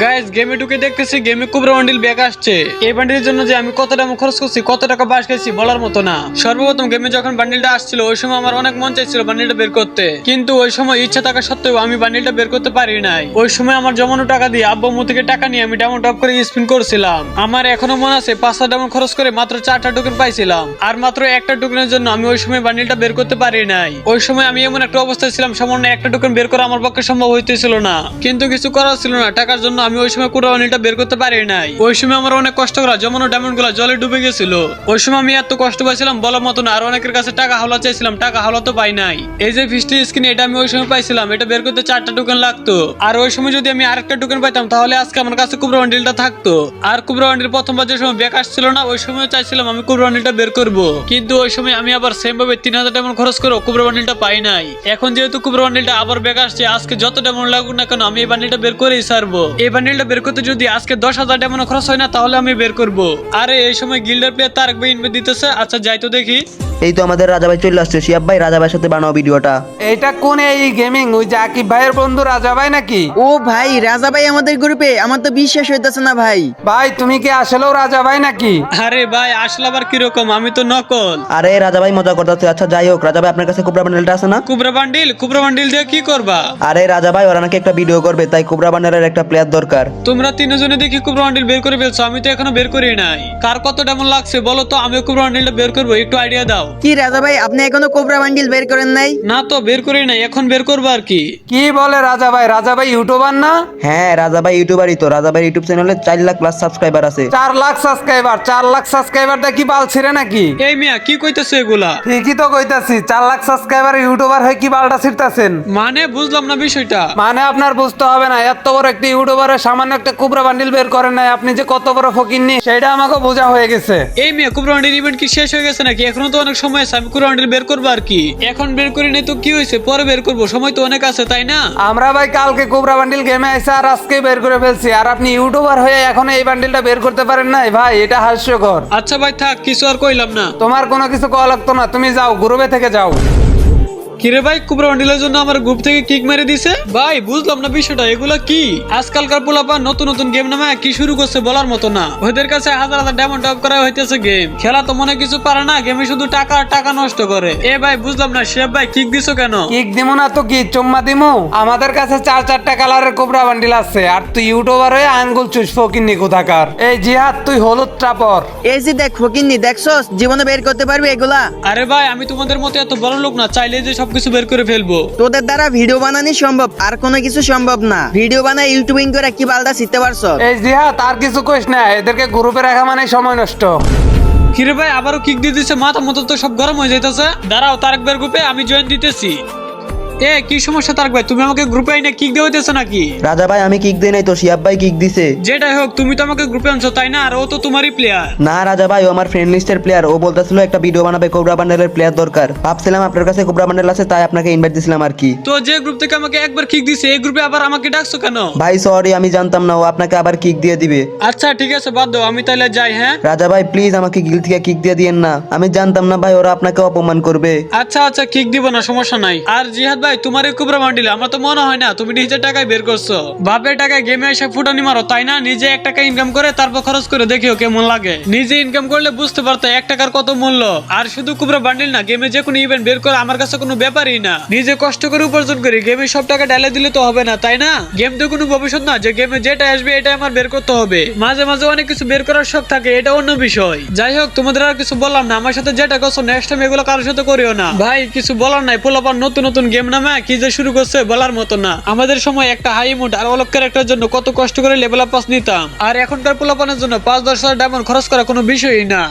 Guys গেমে ঢুকে দেখতেছি গেমে কুবরা বান্ডিল ব্যাগ আসছে। এই বান্ডিলের জন্য যে আমি কত টাকা খরচ করছি, কত টাকা বাস খাইছি বলার মতো না। সর্বপ্রথম গেমে যখন বান্ডিলটা আসছিল, ওই সময় আমার অনেক মন চাইছিল বান্ডিলটা বের করতে। কিন্তু ওই সময় ইচ্ছা থাকা সত্ত্বেও আমি বান্ডিলটা বের করতে পারি নাই। ওই সময় আমার জমানো টাকা দিয়ে আব্বু আম্মু থেকে টাকা নিয়ে আমি ডাউন টপ করে স্পিন করছিলাম। আমার এখনও মনে আছে পাঁচটা ডাউন খরচ করে মাত্র চারটা টোকেন পাইছিলাম। আর মাত্র একটা টোকেনের জন্য আমি ওই সময় বান্ডিলটা বের করতে পারি নাই। ওই সময় আমি এমন একটা অবস্থায় ছিলাম, সামান্য একটা টোকেন বের করা আমার পক্ষে সম্ভব হইতেছিল না। কিন্তু কিছু করার ছিল না, টাকার জন্য আমি ওই সময় কুড়া বান্ডিলটা বের করতে পারি নাই। ওই সময় আমার অনেক কষ্ট করা জমানো ডায়মন্ডগুলা জলে ডুবে গেছিল। ওই সময় আমি এত কষ্ট পাইছিলাম, বলার মতো না, আর অনেকের কাছে টাকা হাওলা চাইছিলাম, টাকা হাওলা তো পাই নাই। এই যে ফিস্টি স্ক্রিন, এটা আমি ওই সময় পাইছিলাম, এটা বের করতে চারটা টোকেন লাগতো। আর ওই সময় যদি আমি আরেকটা টোকেন পাইতাম, তাহলে আজকে আমার কাছে কুবরা বান্ডিলটা থাকতো। আর কুবরা বান্ডিল প্রথমবার যে সময় ব্যাক আসছিল না, ওই সময় চাইছিলাম আমি কুবরা বান্ডিলটা বের করব। কিন্তু ওই সময় আমি আবার সেম ভাবে তিন হাজার টাকা খরচ করে কুবরা বান্ডিলটা পাই নাই। এখন যেহেতু কুবরা বান্ডিলটা আবার বেকার আসছে, আজকে যত ডায়মন্ড লাগুক না কেন, আমি এই বান্ডিলটা বের করেই সারবো এই বান্ডিলটা বের করতে যদি আজকে দশ হাজার ডায়মন্ড খরচ হয় না, তাহলে আমি বের করব। আরে, এই সময় গিল্ডার প্লেয়ার তার একবার ইনভেট দিতেছে। আচ্ছা যাই তো দেখি। এই তো আমাদের রাজা ভাই চলে আসছে। শিয়াব ভাই রাজা ভাইয়ের সাথে বানাও ভিডিওটা। এইটা কোন এই গেমিং ওই যে আকিব ভাইয়ের বন্ধু রাজা ভাই নাকি? ও ভাই রাজা ভাই আমাদের গ্রুপে আমার তো বিশ্বাস হইতেছে না ভাই। ভাই তুমি কি আসলেও রাজা ভাই নাকি? আরে ভাই আসলে আবার কীরকম? আমি তো নকল। আরে রাজা ভাই মজা করতেছে। আচ্ছা যাই হোক রাজা ভাই আপনার কাছে কুবরা বান্ডেলটা আছে না? কুবরা বান্ডিল কুবরা বান্ডিল দিয়ে কি করবা? আরে রাজা ভাই ওরা নাকি একটা ভিডিও করবে তাই কুবরা বান্ডেলের একটা প্লেয়ার দরকার। তোমরা তিনজনে দেখি কুবরা বান্ডিল বের করে ফেলছো আমি তো এখনও বের করি নাই। কার কত ডেমন লাগছে বলো তো আমি কুবরা বান্ডিলটা বের করব একটু আইডিয়া দাও। কি রাজা ভাই আপনি এখনও কোবরা বান্ডিল বের করেন নাই? না তো বের করি নাই এখন বের করব আর কি। কি বলে রাজা ভাই? রাজা ভাই ইউটিউবার না? হ্যাঁ রাজা ভাই ইউটিউবারই তো। রাজা ভাই ইউটিউব চ্যানেলে চার লাখ প্লাস সাবস্ক্রাইবার আছে। চার লাখ সাবস্ক্রাইবার চার লাখ সাবস্ক্রাইবার কি বাল ছিঁড়ে নাকি? এই মিয়া কি কইতেছে এগুলা? ঠিকই তো কইতাছি চার লাখ সাবস্ক্রাইবার ইউটিউবার হয়ে কি বালটা ছিড়তাছেন? মানে বুঝলাম না বিষয়টা। মানে আপনার বুঝতে হবে না এত বড় একটা ইউটিউবারের সামান্য একটা কুবরা বান্ডিল বের করেন নাই আপনি যে কত বড় ফকির নি সেটা আমাকে বোঝা হয়ে গেছে। এই মিয়া কুবরা বান্ডিল ইভেন্ট কি শেষ হয়ে গেছে নাকি? এখনও তো অনেক সময় আছে আমি বের করব আর কি। এখন বের করি নাই তো কি হয়েছে? পরে বের করব সময় তো অনেক আছে তাই না? আমরা ভাই কালকে কোবরা বান্ডিল গেমে আইসে আর আজকে বের করে ফেলছি। আর আপনি ইউটিউবার হয়ে এখন এই বান্ডিলটা বের করতে পারেন নাই? ভাই এটা হাস্যকর। আচ্ছা ভাই থাক কিছু আর কইলাম না। তোমার কোনো কিছু কওয়া লাগতো না তুমি যাও গ্রুপে থেকে যাও। কিরে ভাই কুবরা বান্ডিলের জন্য আমার গ্রুপ থেকে কিক মেরে দিছে? ভাই বুঝলাম না বিষয়টা এগুলা কি? আজকালকার পোলাপা নতুন নতুন গেম নামে কি শুরু করছে বলার মতো না। ওদের কাছে হাজার হাজার ডায়মন্ড টপ করা হইতেছে গেম খেলা তো মনে কিছু পারে না গেমে শুধু টাকা আর টাকা নষ্ট করে। এ ভাই বুঝলাম না শেফ ভাই কিক দিছো কেন? কিক দিমু না তো কি চুম্মা দিমু? আমাদের কাছে চার চারটা কালারের কোবরা বান্ডিল আছে আর তুই ইউটিউবার হয়ে আঙ্গুল চুষ ফকিন্নি কোথাকার? এই জিহাদ তুই হলুদ টাপর এই যে দেখ ফকিন্নি দেখছস? জীবনে বের করতে পারবি এগুলা? আরে ভাই আমি তোমাদের মতো এত বড় লোক না চাইলে যে সবকিছু বের করে ফেলব। তোদের দ্বারা ভিডিও বানানি সম্ভব আর কোনো কিছু সম্ভব না। ভিডিও বানায় ইউটিউবিং করে কি বালদা শিখতে পারছ? এই জিহা তার কিছু কইস না এদেরকে গ্রুপে রাখা মানে সময় নষ্ট। কিরে ভাই আবারও কিক দিয়ে দিছে মাথা মতো তো সব গরম হয়ে যাইতেছে। দাঁড়াও তারেক বের গ্রুপে আমি জয়েন দিতেছি। এ কি সমস্যা তারেক ভাই? তুমি আমাকে গ্রুপে আইনে কিক দিয়ে হইতেছো নাকি? রাজা ভাই আমি কিক দিই নাই তো শিয়াব ভাই কিক দিছে। যেটাই হোক তুমি তো আমাকে গ্রুপে আনছো তাই না? আর ও তো তোমারই প্লেয়ার না রাজা ভাই ও আমার ফ্রেন্ড লিস্টের প্লেয়ার ও বলতেছিল একটা ভিডিও বানাবে কোবরা বান্ডেলের প্লেয়ার দরকার। ভাবছিলাম আপনার কাছে কোবরা বান্ডেল আছে তাই আপনাকে ইনভাইট দিছিলাম আর কি। তো যে গ্রুপ থেকে আমাকে একবার কিক দিছে এই গ্রুপে আবার আমাকে ডাকছো কেন? ভাই সরি আমি জানতাম না ও আপনাকে আবার কিক দিয়ে দিবে। আচ্ছা ঠিক আছে বাদ দাও আমি তাহলে যাই হ্যাঁ? রাজা ভাই প্লিজ আমাকে গিল থেকে কিক দিয়ে দিয়েন না। আমি জানতাম না ভাই ওরা আপনাকে অপমান করবে। আচ্ছা আচ্ছা কিক দিব না সমস্যা নাই। আর জিহাদ ভাই তোমার এই কুবরা বান্ডিল আমার তো মনে হয় না, তুমি নিজের টাকায় বের করছ। বাপের টাকায় গেমে এসে ফুটানি মারো, তাই না? নিজে এক টাকা ইনকাম করে তারপর খরচ করে দেখিও কেমন লাগে। নিজে ইনকাম করলে বুঝতে পারতো এক টাকার কত মূল্য। আর শুধু কুবরা বান্ডিল না গেমে যে কোনো ইভেন্ট বের করে আমার কাছে কোনো ব্যাপারই না। নিজে কষ্ট করে উপার্জন করি গেমে সব টাকা ডালে দিলে তো হবে না, তাই না? গেম তো কোনো ভবিষ্যৎ না, যে গেমে যেটা আসবে এটা আমার বের করতে হবে। মাঝে মাঝে অনেক কিছু বের করার শখ থাকে, এটা অন্য বিষয়। যাই হোক, তোমাদের আর কিছু বললাম না, আমার সাথে যেটা করছ নেক্সট টাইম এগুলো কারোর সাথে করিও না। ভাই, কিছু বলার নাই পোলাপার নতুন নতুন গেম নামে কি যে শুরু করছে বলার মতো না। আমাদের সময় একটা হাই মুড আর অলক ক্যারেক্টার জন্য কত কষ্ট করে লেভেল আপ পাস নিতাম। আর এখনকার পোলাপানের জন্য পাঁচ দশ হাজার ডায়মন্ড খরচ করা কোনো বিষয়ই না।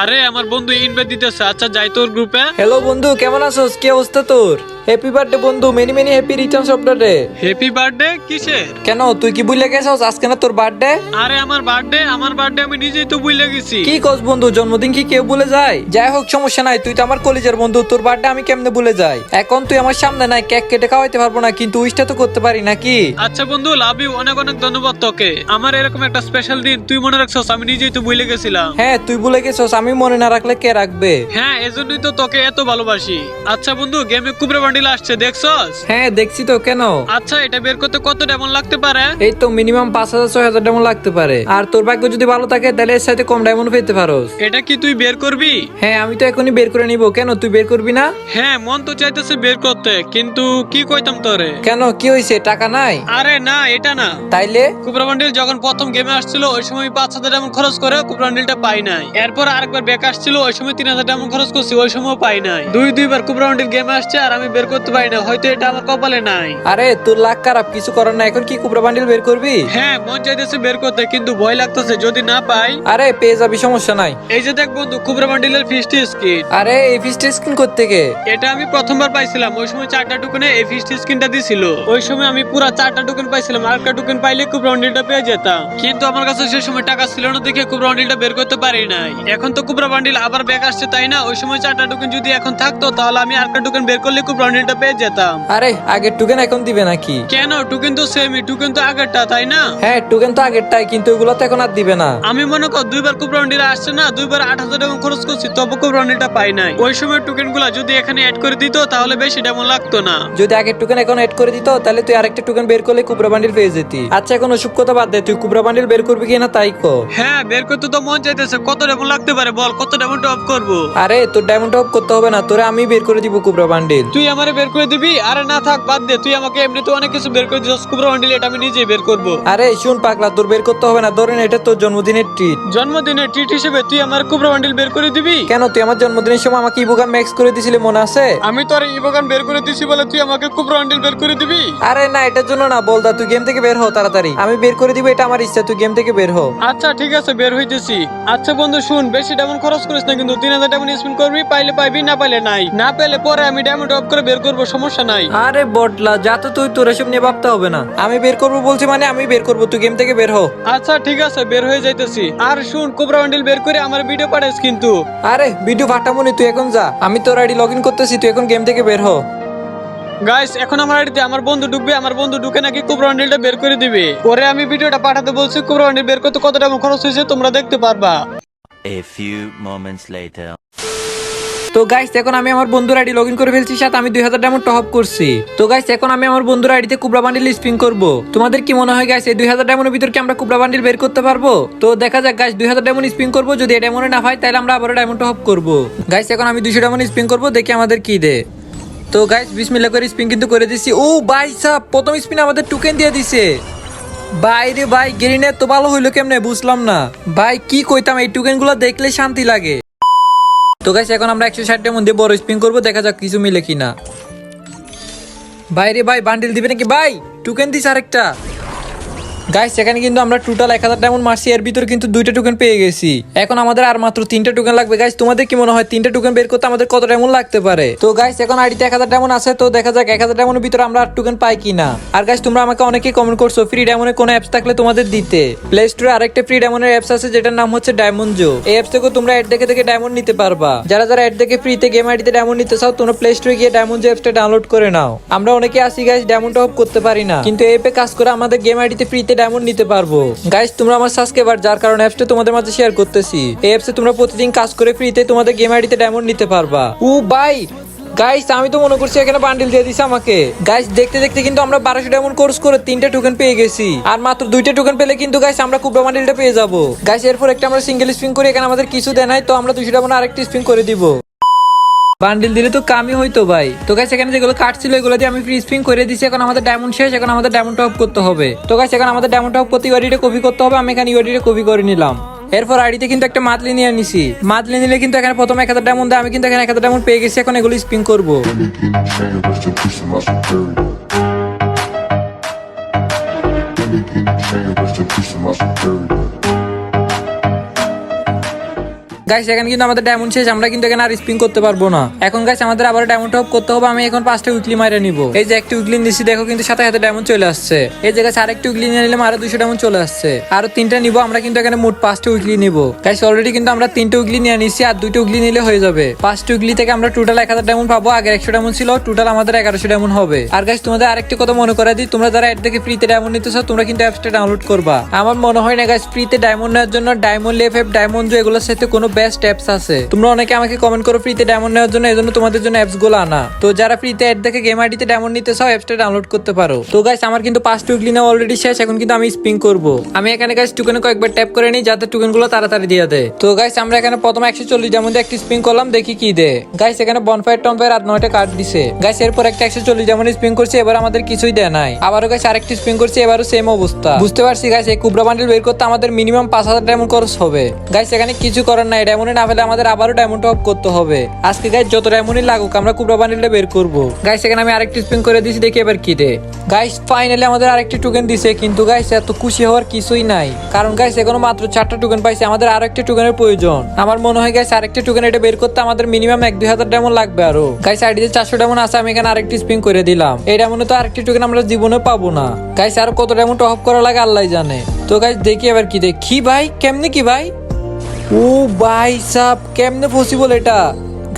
আরে, আমার বন্ধু ইনভাইট দিতেছে। আচ্ছা যাই তোর গ্রুপে হ্যালো বন্ধু, কেমন আছোস? কি অবস্থা তোর? হ্যাপি বার্থডে বন্ধু। Many many happy returns of the day happy birthday কিসের? কেন? তুই কি ভুলে গেছস? আজকে না তোর বার্থডে আরে আমার বার্থডে আমার বার্থডে আমি নিজেই তো ভুলে গেছি। কি কস বন্ধু? জন্মদিন কি কেউ ভুলে যায়? যাই হোক সমস্যা নাই। তুই তো আমার কলেজের বন্ধু। তোর বার্থডে আমি কেমনে ভুলে যাই? এখন তুই আমার সামনে নাই। কেক কেটে খাওয়াইতে পারব না কিন্তু উইশটা তো করতে পারি নাকি? আচ্ছা বন্ধু লাভ ইউ অনেক অনেক ধন্যবাদ তোকে। আমার এরকম একটা স্পেশাল দিন তুই মনে রাখছস আমি নিজেই তো ভুলে গেছিলাম। হ্যাঁ তুই ভুলে গেছস আমি মনে না রাখলে কে রাখবে? হ্যাঁ এজন্যই তো তোকে এত ভালোবাসি। আচ্ছা বন্ধু গেমে কুবরে বান্ডিল আসছে দেখছস? হ্যাঁ দেখছি তো কেন? আচ্ছা এটা বের করতে কত ডায়মন্ড লাগতে পারে? এই তো মিনিমাম পাঁচ হাজার ছয় হাজার ডায়মন্ড লাগতে পারে। আর তোর ভাগ্য যদি ভালো থাকে তাহলে এর সাথে কম ডায়মন্ড পেতে পারোস। এটা কি তুই বের করবি? হ্যাঁ আমি তো এখনই বের করে নিব। কেন তুই বের করবি না? হ্যাঁ মন তো চাইতেছে বের করতে কিন্তু কি কইতাম তোরে? কেন কি হয়েছে টাকা নাই? আরে না এটা না। তাইলে? কুবরা বান্ডিল যখন প্রথম গেমে আসছিল ওই সময় পাঁচ হাজার ডায়মন্ড খরচ করে কুবরা বান্ডিলটা পাই নাই। এরপর আরেকবার ব্যাক আসছিল ওই সময় তিন হাজার ডায়মন্ড খরচ করছি ওই সময় পাই নাই। দুই দুইবার কুবরা বান্ডিল গেমে আসছে আর আমি বের করতে পারি না হয়তো এটা আমার কপালে নাই। আরে তোর লাখ খারাপ কিছু করার না এখন কি কুবরা বান্ডিল বের করবি? হ্যাঁ মন চাইতেছে বের করতে কিন্তু ভয় লাগতেছে যদি না পাই। আরে পেয়ে যাবি সমস্যা নাই। এই যে দেখ বন্ধু কুবরা বান্ডিলের ফিস্টি স্কিন। আরে এই ফিস্ট স্ক্রিন করতে গে এটা আমি প্রথমবার পাইছিলাম ওই সময় চারটা টোকেনে এই ফিস্টি স্কিনটা দিছিল। ওই সময় আমি পুরো চারটা টোকেন পাইছিলাম আর একটা টোকেন পাইলে কুবরা বান্ডিলটা পেয়ে যেতাম। কিন্তু আমার কাছে সেই সময় টাকা ছিল না দেখে কুবরা বান্ডিলটা বের করতে পারি নাই। এখন তো কুবরা বান্ডিল আবার ব্যাক আসছে তাই না? ওই সময় চারটা টোকেন যদি এখন থাকতো তাহলে আমি আরেকটা টোকেন বের করলে কুবরা বান্ডিলটা পেয়ে যেতাম। আরে আগের টুকেন এখন দিবে নাকি? কেন? টোকেন তো সেমই টোকেন তো আগেরটা তাই না? হ্যাঁ টুকেন তো আগেরটাই কিন্তু ওগুলো তো এখন আর দিবে না। আমি মনে কর দুইবার কুবরা বান্ডিল আসছে না দুইবার আট হাজার টাকা খরচ করছি তবু কুবরা বান্ডিলটা পাই নাই। ওই সময় টোকেনগুলা যদি এখানে অ্যাড করে দিত তাহলে বেশি ডেমন লাগতো না। যদি আগের টুকেন এখন এড করে দিত তাহলে তুই আরেকটা টুকেন বের করলে কুবরা বান্ডিল পেয়ে যেতি। আচ্ছা এখন ওসব কথা বাদ দে তুই কুবরা বান্ডিল বের করবি কিনা তাই কো। হ্যাঁ বের করতে তো মন চাইতেছে কত ডেমন লাগতে পারে বল কত ডেমন টপ করব? আরে তোর ডায়মন্ড অফ করতে হবে না তোরে আমি বের করে দিব কুবরা বান্ডিল তুই আমারে বের করে দিবি? আরে না থাক বাদ দে। তুই আমাকে এমনিতে অনেক কিছু বের করে দিস। কুবরা বান্ডিল এটা আমি নিজেই বের করব। আরে শুন পাগলা তোর বের করতে হবে না। ধরেন এটা তোর জন্মদিনের ট্রিট জন্মদিনের ট্রিট হিসেবে তুই আমার কুবরা বান্ডিল বের করে দিবি? কেন তুই আমার জন্মদিনের সময় আমাকে ইবুকান ম্যাক্স করে দিছিলি মনে আছে? আমি তো আর ইবোগান বের করে দিছি বলে তুই আমাকে কুবরা বান্ডিল বের করে দিবি? আরে না এটার জন্য না বলদা তুই গেম থেকে বের হো তাড়াতাড়ি। আমি বের করে দিব এটা আমার ইচ্ছা তুই গেম থেকে বের হো। আচ্ছা ঠিক আছে বের হইতেছি। আচ্ছা বন্ধু শুন বেশি ডায়মন্ড খরচ করিস না কিন্তু তিন হাজার ডায়মন্ড স্পিন করবি পাইলে পাইবি না পাইলে নাই। না পেলে পরে আমি ডায়মন্ড অফ করে বের করব সমস্যা নাই। আরে বটলা যা তো তুই তোর এসব নিয়ে ভাবতে হবে না। আমি বের করব বলছি মানে আমি বের করব তুই গেম থেকে বের হো। আচ্ছা ঠিক আছে বের হয়ে যাইতেছি। আর শুন কুবরা বান্ডিল বের করে আমার ভিডিও পাঠাইস কিন্তু। আরে ভিডিও ফাটামনি তুই এখন যা। আমি তোর আইডি লগ ইন করতেছি তুই এখন গেম থেকে বের হো। গাইস এখন আমার আইডিতে আমার বন্ধু ঢুকবে আমার বন্ধু ঢুকে নাকি কুবরা বান্ডিলটা বের করে দিবে। পরে আমি ভিডিওটা পাঠাতে বলছি কুবরা বান্ডিল বের করতে কত টাকা খরচ হয়েছে তোমরা দেখতে পারবা। A few moments later. তো গাইস এখন আমি আমার বন্ধুর আইডি লগ ইন করে ফেলছি, সাথে আমি দুই হাজার ডায়মন্ড টপ করছি। তো গাইস এখন আমি আমার বন্ধুর আইডিতে কুবরা বান্ডিল স্পিন করব। তোমাদের কি মনে হয় গাইস এই দুই হাজার ডায়মন্ডের ভিতর কি আমরা কুবরা বান্ডিল বের করতে পারব? তো দেখা যাক গাইস দুই হাজার ডায়মন্ড স্পিন করব, যদি ডায়মন্ডে না হয়, তাহলে আমরা আবার ডায়মন্ড টপ করব। গাইস এখন আমি দুইশো ডায়মন্ড স্পিন করব, দেখি আমাদের কি দে। তো গাইস বিসমিল্লাহ করে স্পিন কিন্তু করে দিচ্ছি ও ভাই সাহ প্রথম স্পিন আমাদের টুকেন দিয়ে দিছে। বাইরে ভাই, গ্রিনে তো ভালো হইল কেমনে? বুঝলাম না। ভাই, কি কইতাম, এই টুকেনগুলো দেখলে শান্তি লাগে। তো গাইস এখন আমরা একশো ষাটের মধ্যে বড় স্পিন করব, দেখা যাক কিছু মিলে কিনা। ভাই রে ভাই বান্ডিল দিবে নাকি? ভাই টুকেন দিস আরেকটা। গাইস এখানে কিন্তু আমরা টোটাল এক হাজার ডায়মন্ড মারছি, এর ভিতরে কিন্তু দুইটা টোকেন পেয়ে গেছি। এখন আমাদের আর মাত্র তিনটা টোকেন লাগবে। গাইস তোমাদের কি মনে হয় তিনটা টোকেন বের করতে আমাদের কত ডায়মন্ড লাগতে পারে? তো গাইস এখন আইডিতে এক হাজার ডায়মন্ড আছে, তো দেখা যাক এক হাজার ডায়মন্ডের ভিতরে আমরা আর টোকেন পাই কিনা। আর গাইস তোমরা আমাকে অনেকে কমেন্ট করছ ফ্রি ডায়মন্ডের কোনো অ্যাপস থাকলে তোমাদের দিতে। প্লে স্টোরে আরেকটা ফ্রি ডায়মন্ডের অ্যাপস আছে, যেটার নাম হচ্ছে ডায়মন্ড জো এই অ্যাপস থেকে তোমরা অ্যাড দেখে দেখে ডায়মন্ড নিতে পারবা। যারা যারা অ্যাড দেখে ফ্রিতে গেম আইডিতে ডায়মন্ড নিতে চাও, তোমরা প্লে স্টোরে গিয়ে ডায়মন্ড জো অ্যাপসটা ডাউনলোড করে নাও। আমরা অনেকে আসি গাইস ডায়মন্ড অফ করতে পারি না। কিন্তু এই কাজ করে আমাদের গেম আইডিতে ফ্রিতে ডায়মন্ড নিতে পারব। গাইস তোমরা আমার সাবস্ক্রাইবার যার কারণে অ্যাপসটা তোমাদের মাঝে শেয়ার করতেছি। এই অ্যাপসে তোমরা প্রতিদিন কাজ করে ফ্রিতে তোমাদের গেম আইডিতে ডায়মন্ড নিতে পারবা। ও ভাই! গাইস আমি তো মনে করছি এখানে বান্ডিল দিয়ে দিছে আমাকে। গাইস দেখতে দেখতে কিন্তু আমরা বারোশো ডায়মন্ড কোর্স করে তিনটা টোকেন পেয়ে গেছি। আর মাত্র দুইটা টোকেন পেলে কিন্তু গাইস আমরা কুবরা বান্ডিলটা পেয়ে যাব। গাইস এরপর একটা আমরা সিঙ্গেল স্পিন করি, এখানে আমাদের কিছু দেয় নাই, তো আমরা দুশো ডায়মন্ড আরেকটি স্পিন করে দিব। বান্ডিল দিলে তো কামই হইতো ভাই। তো গাইস এখানে যেগুলো কাট ছিল, এগুলো দিয়ে আমি ফ্রি স্পিন করে দিছি। এখন আমাদের ডায়মন্ড শেষ, এখন আমাদের ডায়মন্ড টপ করতে হবে। তো গাইস এখন আমাদের ডায়মন্ড টপ করতে ইউআইডিটা কপি করতে হবে। আমি এখানে ইউআইডিটা কপি করে নিলাম। এরপর আইডিতে কিন্তু একটা মাতলি নিয়ে নিছি মাতলি নিলে কিন্তু এখানে প্রথমে এক হাজার ডায়মন্ড আমি কিন্তু এখানে এক হাজার ডায়মন্ড পেয়ে গেছি। এখন এগুলো স্পিন করব। গাইস এখানে কিন্তু আমাদের ডায়মন্ড শেষ, আমরা কিন্তু এখানে আর স্পিন করতে পারব না। এখন গাইস আমাদের আবার ডায়মন্ড টপ করতে হবে, আমি এখন পাঁচটা উইকলি মাইরে নিব। এই যে একটা উইকলি নিচ্ছি দেখো কিন্তু সাথে সাথে ডায়মন্ড চলে আসছে। এই জায়গায় আরেকটা উইকলি নিয়ে নিলাম, আরও দুশো ডায়মন্ড চলে আসছে। আরও তিনটা নিব, আমরা কিন্তু এখানে মোট পাঁচটা উইকলি নিব। গাইস অলরেডি কিন্তু আমরা তিনটা উইকলি নিয়ে নিচ্ছি আর দুইটা উইকলি নিলে হয়ে যাবে। পাঁচটা উইকলি থেকে আমরা টোটাল এক হাজার ডায়মন্ড পাবো আগে একশো ডায়মন্ড ছিল টোটাল আমাদের এগারোশো ডায়মন্ড হবে। আর গাইস তোমাদের আরেকটি কথা মনে করা দিই, তোমরা যারা এর থেকে ফ্রিতে ডায়মন্ড নিতে চাও তোমরা কিন্তু অ্যাপসটা ডাউনলোড করবা। আমার মনে হয় না গাইস ফ্রিতে ডায়মন্ড নেওয়ার জন্য ডায়মন্ড লেফ অ্যাপ ডায়মন্ড এগুলোর সাথে কোনো বেস্ট অ্যাপস আছে। তোমরা অনেকে আমাকে কমেন্ট করো ফ্রিতে ডায়মন্ড নেওয়ার জন্য, এজন্য তোমাদের জন্য অ্যাপসগুলো আনা। তো যারা ফ্রিতে অ্যাড দেখে গেম আইডিতে ডায়মন্ড নিতে চাও অ্যাপসটা ডাউনলোড করতে পারো। তো গাইস আমার কিন্তু পাঁচ টুকলি নেওয়া অলরেডি শেষ, এখন কিন্তু আমি স্পিং করব। আমি এখানে গাইস টুকেনে কয়েকবার ট্যাপ করে নিই, যাতে টুকেনগুলো তাড়াতাড়ি দিয়ে দেয়। তো গাইস আমরা এখানে প্রথমে একশো চল্লিশ যেমন একটি স্পিং করলাম, দেখি কি দে গাইস এখানে বনফায়ার টনফায়ার আর নয়টা কার্ড দিছে। গাইস এরপর একটা একশো চল্লিশ যেমন স্পিং করছে, এবার আমাদের কিছুই দেয় নাই। আবারও গাইস আরেকটি স্পিং করছে, এবারও সেম অবস্থা। বুঝতে পারছি গাইস এই কুবরা বান্ডেল বের করতে আমাদের মিনিমাম পাঁচ হাজার ডায়মন্ড খরচ হবে। গাইস এখানে কিছু করার নাই ডায়মন্ডে না ফেলে আমাদের আবারও ডায়মন্ড টপ করতে হবে। আজকে গাইস যত ডায়মন্ডই লাগুক, আমরা কুবরা বান্ডেলটা বের করব। গাইস এখানে আমি আরেকটি স্পিন করে দিছি, দেখি এবার কি দে গাইস ফাইনালি আমাদের আরেকটি টোকেন দিছে, কিন্তু গাইস এত খুশি হওয়ার কিছুই নাই। কারণ গাইস এখনও মাত্র চারটা টোকেন পাইছে, আমাদের আরও একটি টোকেনের প্রয়োজন। আমার মনে হয় গাইস আরেকটি টোকেন এটা বের করতে আমাদের মিনিমাম এক দুই হাজার ডায়মন্ড লাগবে আরও। গাইস আইডিতে চারশো ডায়মন্ড আছে, আমি এখানে আরেকটি স্পিন করে দিলাম। এই ডায়মন্ডে তো আরেকটি টোকেন আমরা জীবনে পাবো না। গাইস আর কত ডায়মন্ড অফ করা লাগে আল্লাহ জানে। তো গাইস দেখি এবার কি দেখি ভাই? কেমনি কি ভাই? ও ভাই সাব কেমনে পসিবল এটা?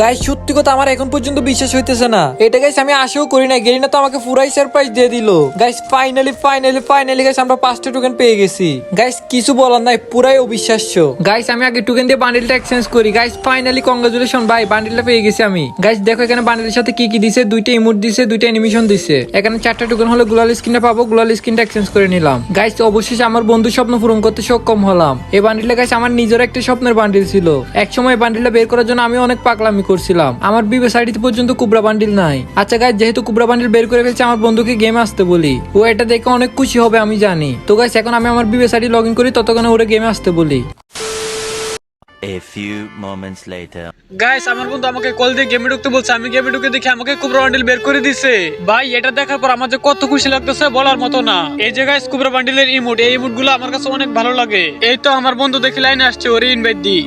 গাইস সত্যি কথা আমার এখন পর্যন্ত বিশ্বাস হইতেছে না। এটা গাইস আমি আশাও করি না গেরিনা তো আমাকে পুরাই সারপ্রাইজ দিয়ে দিল। Guys finally finally finally guys আমরা পাঁচটা টোকেন পেয়ে গেছি। গাইস কিছু বলার নাই, পুরাই অবিশ্বাস্য। গাইস আমি আগে টোকেন দিয়ে বান্ডিলটা এক্সচেঞ্জ করি। গাইস ফাইনালি কংগ্রাচুলেশন ভাই বান্ডিলটা পেয়ে গেছি আমি। গাইস দেখো এখানে বান্ডিলের সাথে কি কি দিছে, দুইটা ইমোট দিছে, দুইটা অ্যানিমেশন দিছে। এখানে চারটা টোকেন হলে গুলাল স্ক্রিনটা পাবো গুলাল স্ক্রিনটা এক্সচেঞ্জ করে নিলাম। গাইস অবশেষে আমার বন্ধু স্বপ্ন পূরণ করতে সক্ষম হলাম। এই বান্ডিলটা গাইস আমার নিজের একটা স্বপ্নের বান্ডিল ছিল। এক সময় বান্ডিলটা বের করার জন্য আমি অনেক পাগলামি করছিলাম। আমার বিবে সাইডিতে পর্যন্ত কুবরা বান্ডিল নাই। আচ্ছা গাইস যেহেতু কুবরা বান্ডিল বের করে ফেলছে আমার বন্ধুকে গেম আসতে বলি। ও এটা দেখে অনেক খুশি হবে আমি জানি। তো গাইস এখন আমি আমার বিবে সাইডে লগ ইন করি ততক্ষণে ওরে গেমে আসতে বলি। A few moments later. Guys আমার বন্ধু আমাকে কল দিয়ে গেমে ঢুকতে বলছে আমি গেমে ঢুকে দেখি আমাকে কুবরা বান্ডিল বের করে দিছে। ভাই এটা দেখার পর আমার যে কত খুশি লাগতেছে বলার মতো না। এই যে গাইস কুবরা বান্ডিলের ইমোট এই ইমোটগুলো আমার কাছে অনেক ভালো লাগে। এই তো আমার বন্ধু দেখি লাইনে আসছে ওরে ইনভাইট দি।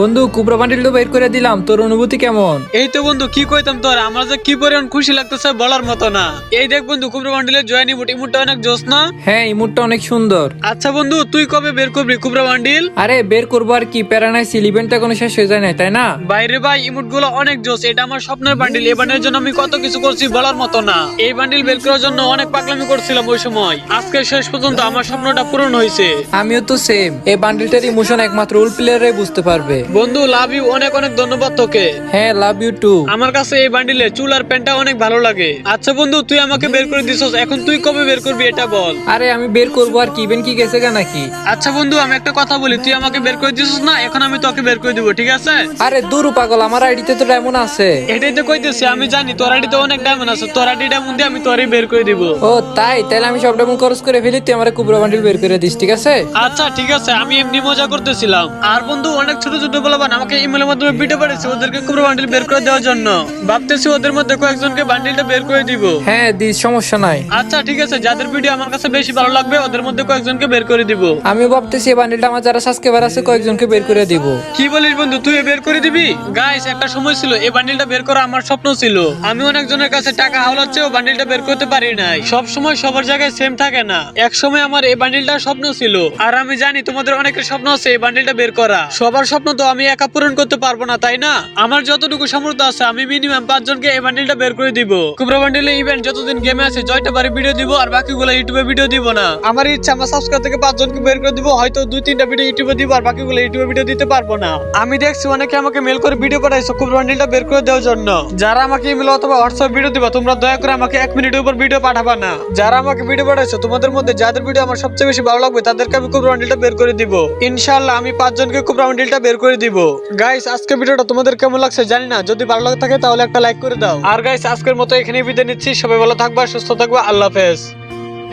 বন্ধু কুবরা বান্ডিল তো বের করে দিলাম। তোর অনুভূতি কেমন? এই তো বন্ধু কি কইতাম তোর? আমার যে কি পরিমাণ খুশি লাগতেছে বলার মতো না। এই দেখ বন্ধু কুবরা বান্ডিলের জয়েন ইমোট ইমোটটা অনেক জোস না? হ্যাঁ ইমোটটা অনেক সুন্দর। আচ্ছা বন্ধু তুই কবে বের করবি কুবরা বান্ডিল? আরে বের করব আর কি প্যারানাই সিল ইভেন্টটা কোনো শেষ হয়ে যায় না তাই না? বাইরে ভাই ইমোটগুলো অনেক জোস এটা আমার স্বপ্নের বান্ডিল এই বান্ডিলের জন্য আমি কত কিছু করছি বলার মতো না। এই বান্ডিল বের করার জন্য অনেক পাগলামি করছিলাম ওই সময়। আজকে শেষ পর্যন্ত আমার স্বপ্নটা পূরণ হয়েছে আমিও তো সেম এই বান্ডিলটার ইমোশন একমাত্র উল প্লেয়াররাই বুঝতে পারবে। বন্ধু লাভ ইউ অনেক অনেক ধন্যবাদ তোকে। হ্যাঁ লাভ ইউ টু আমার কাছে এই বান্ডিলে চুল আর প্যান্টটা অনেক ভালো লাগে। আচ্ছা বন্ধু তুই আমাকে বের করে দিছস এখন তুই কবে বের করবি এটা বল। আরে আমি বের করব আর কি ইভেন্ট কি গেছে গা নাকি? আচ্ছা বন্ধু আমি একটা কথা বলি তুই আমাকে বের করে দিছস না এখন আমি তোকে বের করে দিব ঠিক আছে? আরে দূর পাগল আমার আইডিতে তো ডায়মন্ড আছে। এটাই তো কইতেছি আমি জানি তোর আইডিতে অনেক ডায়মন্ড আছে তোর আইডি ডায়মন্ড দিয়ে আমি তোরই বের করে দিব। ও তাই? তাহলে আমি সব ডায়মন্ড খরচ করে ফেলি তুই আমার কুবরা বান্ডিল বের করে দিস ঠিক আছে? আচ্ছা ঠিক আছে আমি এমনি মজা করতেছিলাম। আর বন্ধু অনেক ছোট ছোট বলবান আমাকে ইমেলের মাধ্যমে ভিডিও পাঠিয়েছে ওদেরকে কুবরা বান্ডিল বের করে দেওয়ার জন্য। ভাবতেছি ওদের মধ্যে কয়েকজনকে বান্ডিলটা বের করে দিব। হ্যাঁ দিস সমস্যা নাই। আচ্ছা ঠিক আছে যাদের ভিডিও আমার কাছে বেশি ভালো লাগবে ওদের মধ্যে কয়েকজনকে বের করে দিব। আমিও ভাবতেছি এই বান্ডিলটা আমার যারা সাবস্ক্রাইবার আছে কয়েকজনকে বের করে দিব। কি বলিস বন্ধু তুই বের করে দিবি? গাইস একটা সময় ছিল এই বান্ডিলটা বের করা আমার স্বপ্ন ছিল। আমি অনেকজনের কাছে টাকা হাওলাচ্ছেও বান্ডিলটা বের করতে পারি নাই। সব সময় সবার জায়গায় সেম থাকে না। এক সময় আমার এই বান্ডিলটা স্বপ্ন ছিল। আর আমি জানি তোমাদের অনেকের স্বপ্ন আছে এই বান্ডিলটা বের করা। সবার স্বপ্ন তো আমি একা পূরণ করতে পারব না, তাই না? আমার যতটুকু সামর্থ্য আছে, আমি মিনিমাম পাঁচজনকে এই বান্ডিলটা বের করে দিব। কুবরা বান্ডিলে ইভেন্ট যতদিন গেমে আছে, জয়টা বারে ভিডিও দিব, আর বাকিগুলো ইউটিউবে ভিডিও দিব না। আমার ইচ্ছা, আমার সাবস্ক্রাইব থেকে পাঁচজনকে বের করে দিব, হয়তো দুই তিনটা ভিডিও ইউটিউবে দিব, আর বাকিগুলো ইউটিউবে ভিডিও দিতে পারব না। আমি দেখছি অনেকে আমাকে মেল করে ভিডিও পাঠাইছো, কুবরা বান্ডিলটা বের করে দেওয়ার জন্য। যারা আমাকে ইমেল অথবা হোয়াটসঅ্যাপ ভিডিও দিবা, তোমরা দয়া করে আমাকে এক মিনিটের উপর ভিডিও পাঠাবা না। যারা আমাকে ভিডিও পাঠাইছো, তোমাদের মধ্যে যাদের ভিডিও আমার সবচেয়ে বেশি ভালো লাগবে, তাদেরকে আমি কুবরা বান্ডিলটা বের করে দিব। ইনশাআল্লাহ, আমি পাঁচজনকে কুবরা বান্ডিলটা বের করে দিব। গাইস আজকে ভিডিওটা তোমাদের কেমন লাগছে জানি না। যদি ভালো লাগে থাকে তাহলে একটা লাইক করে দাও। আর গাইস আজকের মতো এখানে বিদায় নিচ্ছি। সবাই ভালো থাকবা, সুস্থ থাকবা। আল্লাহ হাফেজ।